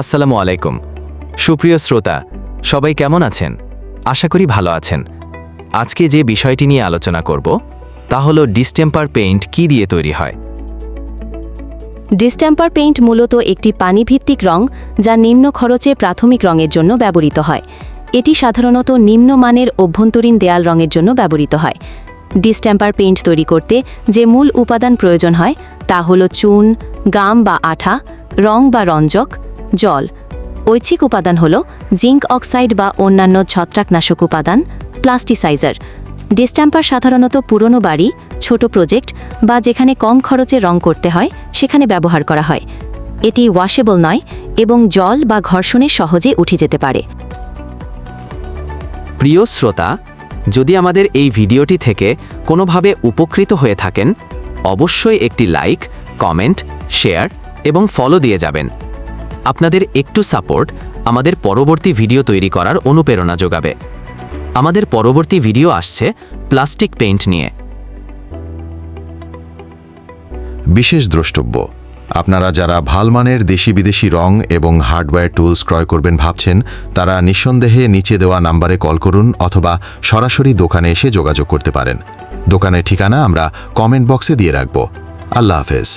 আসসালামু আলাইকুম। সুপ্রিয় শ্রোতা, সবাই কেমন আছেন? আশা করি ভালো আছেন। আজকে যে বিষয়টি নিয়ে আলোচনা করব, তা হলো ডিস্টেম্পার পেইন্ট কি দিয়ে তৈরি হয়। ডিস্টেম্পার পেইন্ট মূলত একটি পানিভিত্তিক রং যা নিম্ন খরচে প্রাথমিক রঙের জন্য ব্যবহৃত হয়। এটি সাধারণত নিম্নমানের অভ্যন্তরীণ দেয়াল রঙের জন্য ব্যবহৃত হয়। ডিস্টেম্পার পেইন্ট তৈরি করতে যে মূল উপাদান প্রয়োজন হয়, তা হল চুন, গাম বা আঠা, রং বা রঞ্জক জল। ঐচ্ছিক উপাদান হল জিঙ্ক অক্সাইড বা অন্যান্য ছত্রাকনাশক উপাদান, প্লাস্টিসাইজার। ডিস্ট্যাম্পার সাধারণত পুরনো বাড়ি, ছোট প্রজেক্ট বা যেখানে কম খরচে রং করতে হয়, সেখানে ব্যবহার করা হয়। এটি ওয়াশেবল নয় এবং জল বা ঘর্ষণে সহজে উঠে যেতে পারে। প্রিয় শ্রোতা, যদি আমাদের এই ভিডিওটি থেকে কোনোভাবে উপকৃত হয়ে থাকেন, অবশ্যই একটি লাইক, কমেন্ট, শেয়ার এবং ফলো দিয়ে যাবেন। আপনাদের একটু সাপোর্ট আমাদের পরবর্তী ভিডিও তৈরি করার অনুপ্রেরণা যোগাবে। আমাদের পরবর্তী ভিডিও আসছে প্লাস্টিক পেইন্ট নিয়ে। বিশেষ দ্রষ্টব্য, আপনারা যারা ভালমানের দেশি বিদেশি রং এবং হার্ডওয়্যার টুলস ক্রয় করবেন ভাবছেন, তারা নিঃসন্দেহে নিচে দেওয়া নাম্বারে কল করুন অথবা সরাসরি দোকানে এসে যোগাযোগ করতে পারেন। দোকানের ঠিকানা আমরা কমেন্ট বক্সে দিয়ে রাখব। আল্লাহ হাফেজ।